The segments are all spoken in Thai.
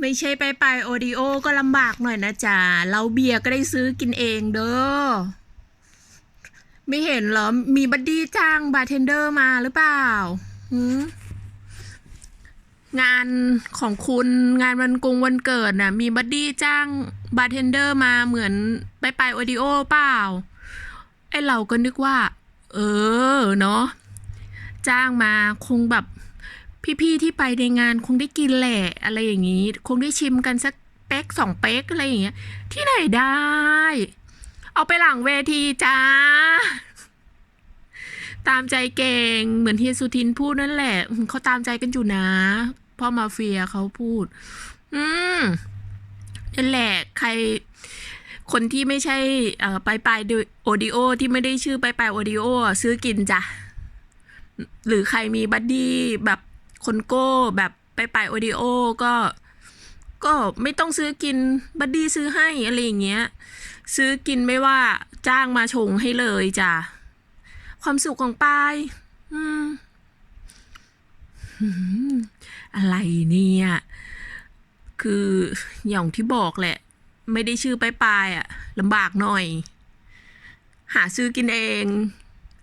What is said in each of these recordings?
ไม่ใช่ไปไปโอดิโอก็ลำบากหน่อยนะจ๊ะเราเบียร์ก็ได้ซื้อกินเองเด้อ ไม่เห็นเหรอ มีบัดดี้จ้างบาร์เทนเดอร์มาหรือเปล่าหืงานของคุณงานวันกงวันเกิดน่ะ มีบัดดี้จ้างบาร์เทนเดอร์มาเหมือนไปไปโอดิโอเปล่า ไอเราก็นึกว่า เออเนาะจ้างมาคงแบบ พี่ๆที่ไปในงานคงได้กินแหละอะไรอย่างนี้ คงได้ชิมกันสักเป๊กสองเป๊กอะไรอย่างเงี้ย ที่ไหนได้ เอาไปหลังเวทีจ้า ตามใจเก่งเหมือนเฮียสุทินพูดนั่นแหละเขาตามใจกันอยู่นะพ่อมาเฟียเขาพูด อืมนั่นแหละใครคนที่ไม่ใช่เอ่อไปไปโอดิโอที่ไม่ได้ชื่อไปไปโอดิโอซื้อกินจ้ะ หรือใครมีบัดดี้แบบ คนโก้แบบไปไปโอดิโอก็ก็ไม่ต้องซื้อกินบัดดี้ซื้อให้อะไรอย่างเงี้ย ซื้อกินไม่ว่าจ้างมาชงให้เลยจ้ะ ความสุขของปายอืมอะไรเนี่ย คืออย่างที่บอกแหละ ไม่ได้ชื่อปายปายอะลำบากหน่อย หาซื้อกินเอง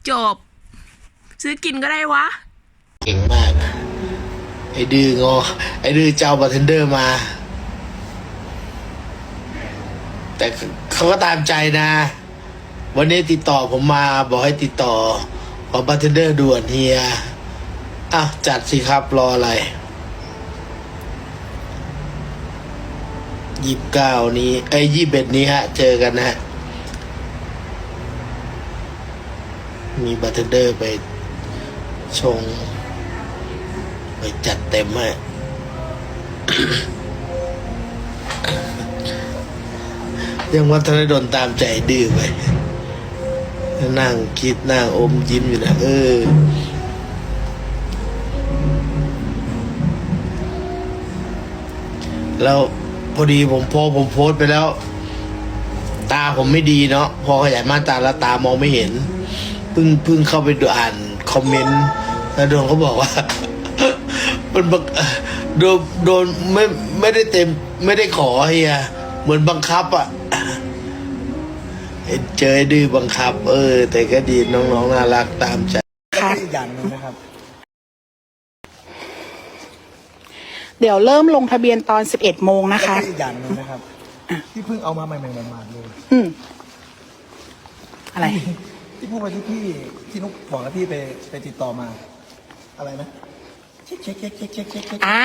จบ ซื้อกินก็ได้วะ เก่งมาก ไอ้ดื้องอ ไอ้ดื้อเจ้าบาร์เทนเดอร์มา แต่เขาก็ตามใจนะ วันนี้ติดต่อผมมาบอกให้ติดต่อ ขอบาร์เทนเดอร์ด่วนเฮียอ้าวจัดสิครับรออะไรยี่สิบเก้านี้ไอ้ยี่สิบเอ็ดนี้ฮะ เจอกันนะฮะ มีบาร์เทนเดอร์ไปชง จัดเต็มให้ยังวัฒนดลตามใจดื้อไปนั่งคิดนั่งอมยิ้มอยู่นะเออแล้วพอดีผมพอผมโพสไปแล้ว ตาผมไม่ดีเนาะพอขยายม่านตาแล้วตามองไม่เห็นเพิ่งเพิ่งเข้าไปดูอ่านคอมเมนต์แล้วโดนเขาบอกว่า มันบังโดนโดนไม่ไม่ได้เต็ม ไม่ได้ขอเฮียเหมือนบังคับอะ่ะเจอไอ้ดื้อบังคับ เออ แต่ก็ดีน้องๆน่ารักตามใจค่ะอีกอย่างหนึงนะครับ เดี๋ยวเริ่มลงทะเบียนตอน11โมงนะคะแล้วก็อีกอย่างหนึงนะครับ ที่เพิ่งเอามาใหม่ๆมาเลยอืมอะไร ที่พูดไปที่พี่ที่นุกบอกแล้วพี่ไปไปติดต่อมา อะไรนะ อ่า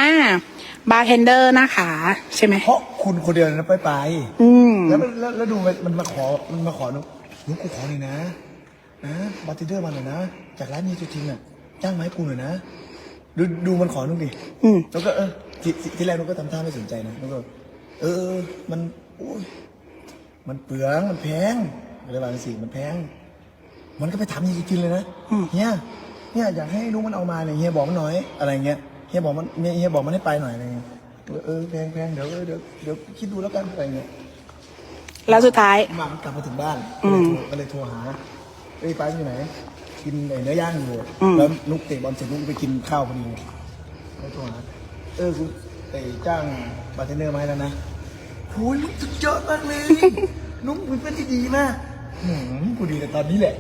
บาร์เทนเดอร์นะคะ ใช่ไหมเพราะคุณคนเดียวนะไปไปอืมแล้วมันแล้วแล้วดูมันมันมาขอมันมาขอนุกนุกกูขอหน่อยนะนะบาร์เทนเดอร์มาหน่อยนะจากร้านนี้จริงๆอะจ้างมาให้กูหน่อยนะดูดูมันขอนุกดิอืม แล้วก็เออที่ที่ที่แรกนุกก็ทำท่าไม่สนใจนะนุกก็ เออเออมันโอ้ยมันเปลืองมันแพงอะไรบางสิ่งมันแพง มันก็ไปถามจริงๆเลยนะเฮีย เนี่ยอยากให้นุกมันเอามาเนี่ยเฮียบอกมันหน่อยอะไรเงี้ยเฮียบอกมันเฮียบอกมันให้ไปหน่อยอะไรเงี้ยเออแพงแพงเดี๋ยวเออเดี๋ยวเดี๋ยวคิดดูแล้วกันอะไรเงี้ยแล้วสุดท้ายมามันกลับมาถึงบ้านอืมก็เลยโทรหาเอ้ยไปอยู่ไหน กินไอ้เนื้อย่างอยู่อืมแล้วนุกเตะบอลเสร็จนุกไปกินข้าวพอดีเลยโทรหาเออกูไอ้จ้างบาร์เทนเนอร์มาให้แล้วนะโอ้ยนุกสุดยอดมากเลยนุกเป็นเพื่อนที่ดีมากหืมกูดีแต่ตอนนี้แหละ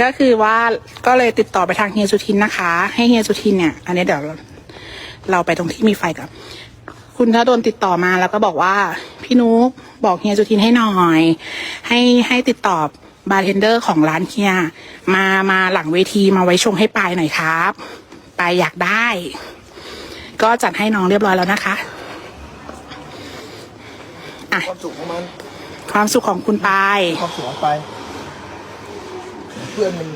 ก็คือว่าก็เลยติดต่อไปทางเฮียสุทินนะคะ ให้เฮียสุทินเนี่ย อันนี้เดี๋ยวเราเราไปตรงที่มีไฟกับ คุณถ้าโดนติดต่อมาแล้วก็บอกว่าพี่นุกบอกเฮียสุทินให้หน่อย ให้ให้ติดต่อบาร์เทนเดอร์ของร้านเฮียมามาหลังเวทีมาไว้ชงให้ปายหน่อยครับปายอยากได้ ก็จัดให้น้องเรียบร้อยแล้วนะคะอะความสุขของมันความสุขของคุณปาย ความสุขของไป เพื่อนมัน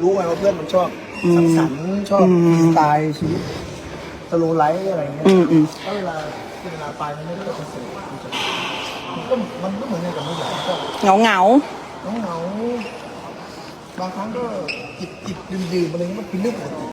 รู้ไงว่าเพื่อนมันชอบสังสรรค์ชอบสไตล์ชีวิตสโลว์ไลฟ์อะไรอย่างเงี้ยอืมอืมถ้าเวลาเวลาไปมันไม่ได้ไปคอนเสิร์ตมันจะมันก็มันก็เหมือนในกับไม่อยากก็เหงาเหงาเหงาๆบางครั้งก็จิบจิบดื่มดื่มๆอะไรเงี้ยมันเป็นเรื่องปกติ